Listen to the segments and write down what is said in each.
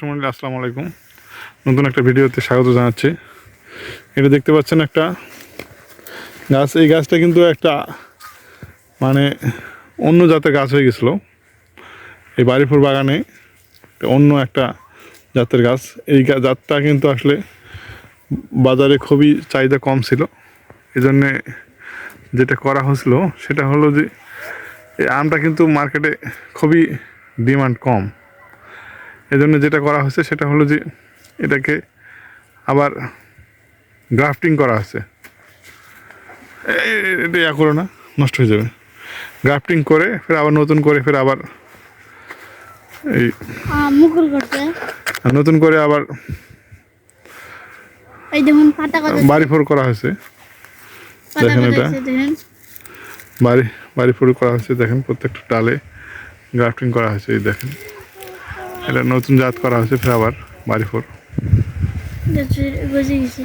সম্মানিত আসসালামু আলাইকুম। নতুন একটা ভিডিওতে স্বাগত জানাচ্ছি। এটা দেখতে পাচ্ছেন একটা গাছ। এই গাছটা কিন্তু একটা মানে অন্য জাতের গাছ হয়ে গেছিল। এই বাড়িপুর বাগানে অন্য একটা জাতের গাছ। এই জাতটা কিন্তু আসলে বাজারে খুবই চাহিদা কম ছিল। এই জন্যে যেটা করা হয়েছিল, সেটা হলো যে, এই আমটা কিন্তু মার্কেটে খুবই ডিমান্ড কম। এজন্য যেটা করা হয়েছে সেটা হলো যে এটাকে আবার গ্রাফটিং করা হয়েছে। এ- এটা ইয়া করো না নষ্ট হয়ে যাবে। গ্রাফটিং করে ফের আবার নতুন করে ফের আবার এই মুকুল করতে। নতুন করে আবার এই দেখুন পাতা কত বাড়ি ফোর করা হয়েছে। দেখেন এটা। বাড়ি বাড়ি ফোর করা হয়েছে দেখেন প্রত্যেকটা ডালে গ্রাফটিং করা হয়েছে এই দেখেন। এটা নতুন জাত করা হয়েছে ফের আবার বাড়ি ফোর বুঝে গেছি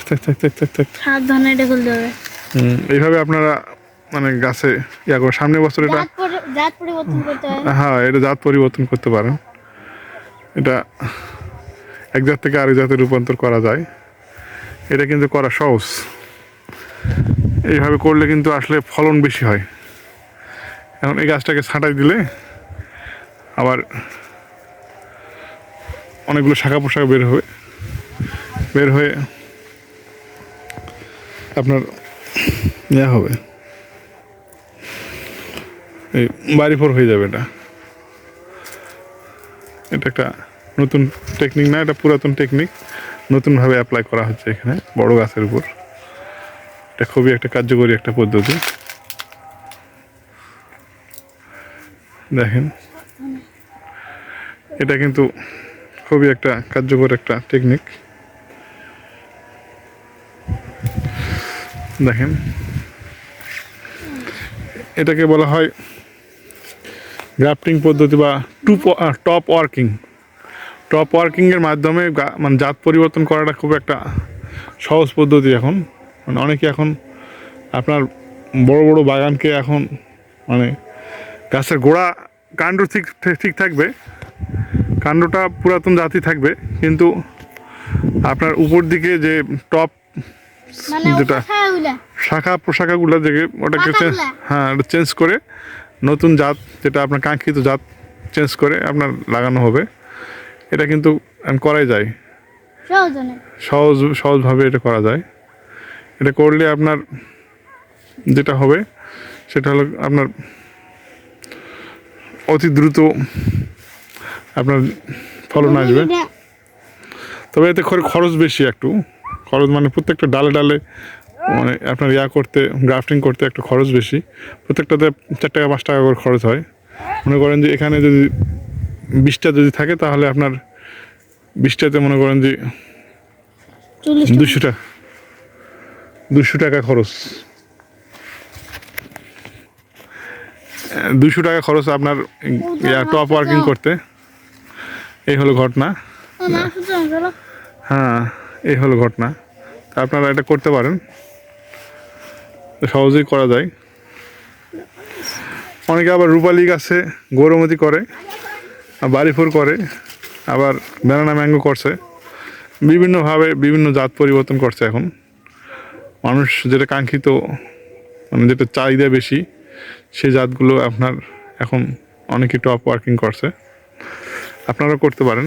থাক থাক থাক থাক থাক সাবধানে এটা খুলতে হবে হুম, এইভাবে আপনারা মানে গাছে ইয়া করে সামনে বছর এটা জাত পরি- জাত পরিবর্তন করতে হয়। হ্যাঁ এটা জাত পরিবর্তন করতে পারেন। এটা এক জাত থেকে আরেক জাতে রূপান্তর করা যায়। এটা কিন্তু করা সহজ। এইভাবে করলে কিন্তু আসলে ফলন বেশি হয়। এখন এই গাছটাকে ছাঁটাই দিলে আবার অনেকগুলো শাখা পোশাক বের হবে। বের হয়ে আপনার ইয়া হবে। এই বাড়ি ফোর হয়ে যাবে এটা। এটা একটা নতুন টেকনিক না, এটা পুরাতন টেকনিক নতুনভাবে অ্যাপ্লাই করা হচ্ছে এখানে বড় গাছের উপর। এটা খুবই একটা কার্যকরী একটা পদ্ধতি। দেখেন। এটা কিন্তু খুবই একটা কার্যকর একটা টেকনিক দেখেন। এটাকে বলা হয় গ্রাফটিং পদ্ধতি বা টু টপ ওয়ার্কিং টপ ওয়ার্কিংয়ের মাধ্যমে মানে জাত পরিবর্তন করাটা খুব একটা সহজ পদ্ধতি এখন। মানে অনেকে এখন আপনার বড় বড় বাগানকে এখন মানে গাছের গোড়া কাণ্ড ঠিক ঠিক থাকবে। কাণ্ডটা পুরাতন জাতি থাকবে কিন্তু আপনার উপর দিকে যে টপ মানে যেটা শাখা প্রশাখাগুলো থেকে ওটাকে হ্যাঁ ওটা চেঞ্জ করে নতুন জাত যেটা আপনার কাঙ্ক্ষিত জাত চেঞ্জ করে আপনার লাগানো হবে। এটা কিন্তু করাই যায়। সহজ সহজভাবে এটা করা যায়। এটা করলে আপনার যেটা হবে সেটা হলো আপনার অতি দ্রুত আপনার ফলন আসবে। তবে এতে খর- খরচ বেশি একটু। খরচ মানে প্রত্যেকটা ডালে ডালে মানে আপনার ইয়া করতে গ্রাফটিং করতে একটু খরচ বেশি। প্রত্যেকটাতে চার টাকা পাঁচ টাকা করে খরচ হয়। মনে করেন যে এখানে যদি বিশটা যদি থাকে তাহলে আপনার বিশটাতে মনে করেন যে দুশো টাকা। দুশো টাকা খরচ। দুশো টাকা খরচ আপনার টপ ওয়ার্কিং করতে। এই হলো ঘটনা। হ্যাঁ এই হলো ঘটনা। আপনারা এটা করতে পারেন। সহজেই করা যায়। অনেকে আবার রূপালি গাছে গৌরমতি করে আর বাড়িফুর করে আবার ব্যানানা ম্যাঙ্গো করছে। বিভিন্নভাবে বিভিন্ন জাত পরিবর্তন করছে এখন। মানুষ যেটা কাঙ্ক্ষিত মানে যেটা চাহিদা বেশি সেই জাতগুলো আপনার এখন অনেকে টপ ওয়ার্কিং করছে। আপনারা করতে পারেন।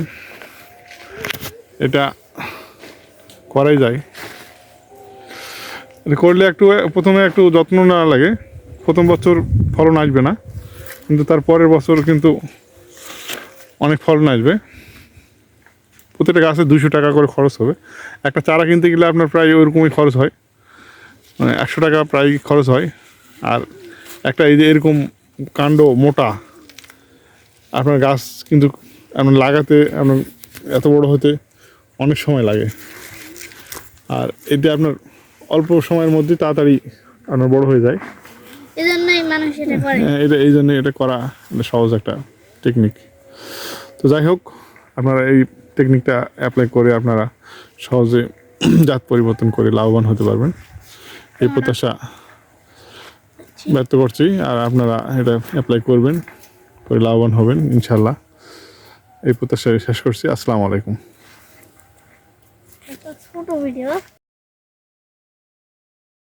এটা করাই যায়। করলে একটু, প্রথমে একটু যত্ন নেওয়া লাগে। প্রথম বছর ফলন আসবে না, কিন্তু তার পরের বছর কিন্তু অনেক ফলন আসবে। প্রত্যেকটা গাছে দুশো টাকা করে খরচ হবে। একটা চারা কিনতে গেলে আপনার প্রায় ওরকমই খরচ হয়। মানে একশো টাকা প্রায় খরচ হয়। আর একটা এই যে এরকম কাণ্ড মোটা। আপনার গাছ কিন্তু আপনার লাগাতে আপনার এত বড় হতে অনেক সময় লাগে। আর এতে আপনার অল্প সময়ের মধ্যে তাড়াতাড়ি আপনার বড় হয়ে যায়। এটা হ্যাঁ, এটা এই জন্য এটা করা সহজ একটা টেকনিক তো যাই হোক আপনারা এই টেকনিকটা অ্যাপ্লাই করে আপনারা সহজে জাত পরিবর্তন করে লাভবান হতে পারবেন। এই প্রত্যাশা ব্যক্ত করছি আর আপনারা এটা অ্যাপ্লাই করবেন করে লাভবান হবেন ইনশাল্লাহ এই প্রত্যাশা শেষ করছি আসসালামু আলাইকুম। ছোট ভিডিও